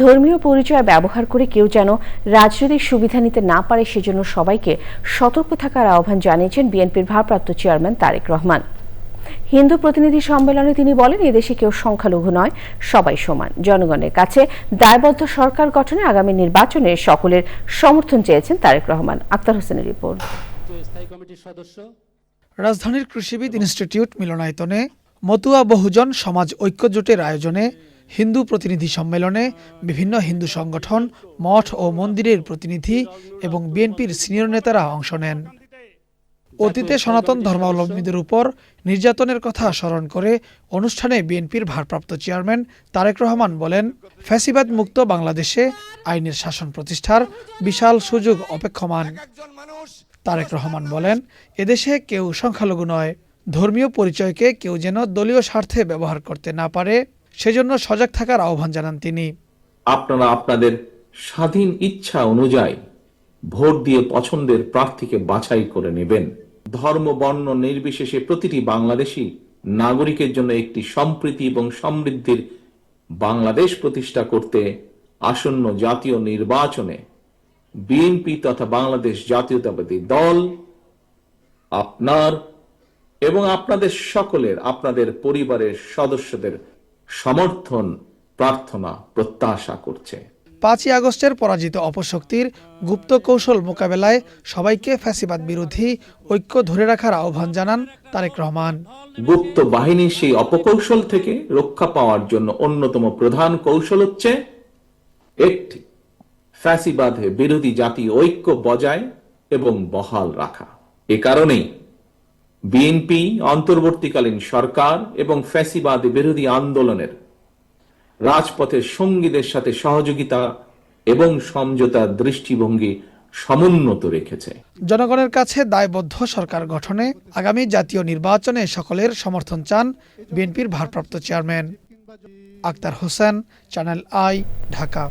ধর্মীয় পরিচয় ব্যবহার করে কেউ যেন রাজনৈতিক সুবিধা নিতে না পারে, সেজন্য সবাইকে সতর্ক থাকার আহ্বান জানিয়েছেন বিএনপির ভারপ্রাপ্ত চেয়ারম্যান তারেক রহমান। হিন্দু প্রতিনিধি সম্মেলনে তিনি বলেন, এদেশে কেউ সংখ্যালঘু নয়, সবাই সমান। জনগণের কাছে দায়বদ্ধ সরকার গঠনে আগামী নির্বাচনে সকলের সমর্থন চেয়েছেন তারেক রহমান। আক্তার হোসেনের রিপোর্ট। রাজধানীর কৃষিবিদ ইনস্টিটিউট মিলনায়তনে মতুয়া বহুজন সমাজ ঐক্য জোটের আয়োজনে হিন্দু প্রতিনিধি সম্মেলনে বিভিন্ন হিন্দু সংগঠন, মঠ ও মন্দিরের প্রতিনিধি এবং বিএনপির সিনিয়র নেতারা অংশ নেন। অতীতে সনাতন ধর্মাবলম্বীদের উপর নির্যাতনের কথা স্মরণ করে অনুষ্ঠানে বিএনপির ভারপ্রাপ্ত চেয়ারম্যান তারেক রহমান বলেন ফ্যাসিবাদ মুক্ত বাংলাদেশে আইনের শাসন প্রতিষ্ঠার বিশাল সুযোগ অপেক্ষমান। তারেক রহমান বলেন, এদেশে কেউ সংখ্যালঘু নয়, ধর্মীয় পরিচয়কে কেউ যেন দলীয় স্বার্থে ব্যবহার করতে না পারে। সেজন্য সজাগ থাকার আহ্বান জানান তিনি। আপনারা আপনাদের স্বাধীন ইচ্ছা অনুযায়ী ভোট দিয়ে পছন্দের প্রার্থীকে বাছাই করে নেবেন। ধর্ম, বর্ণ নির্বিশেষে প্রতিটি বাংলাদেশী নাগরিকের জন্য একটি সম্প্রীতি এবং সমৃদ্ধির বাংলাদেশ প্রতিষ্ঠা করতে আসন্ন জাতীয় নির্বাচনে বিএনপি তথা বাংলাদেশ জাতীয়তাবাদী দল, আপনার এবং আপনাদের সকলের, আপনাদের পরিবারের সদস্যদের সমর্থন প্রার্থনা প্রত্যাশা করছে। পাঁচই আগস্টের পরাজিত অপশক্তির গুপ্ত কৌশল মোকাবেলায় সবাইকে ফ্যাসিবাদ বিরোধী ঐক্য ধরে রাখার আহ্বান জানান তারেক রহমান। গুপ্ত বাহিনীর সেই অপকৌশল থেকে রক্ষা পাওয়ার জন্য অন্যতম প্রধান কৌশল হচ্ছে একটি ফ্যাসিবাদ বিরোধী জাতি ঐক্য বজায় এবং বহাল রাখা। এ কারণেই বিএনপি, অন্তর্বর্তীকালীন সরকার এবং ফ্যাসিবাদ বিরোধী আন্দোলনের রাজপথের সঙ্গীদের সাথে সহযোগিতা এবং সমঝোতার দৃষ্টিভঙ্গি সমুন্নত রেখেছে। জনগণের কাছে দায়বদ্ধ সরকার গঠনে আগামী জাতীয় নির্বাচনে সকলের সমর্থন চান বিএনপির ভারপ্রাপ্ত chairman. Akhtar Hossain, channel I, Dhaka.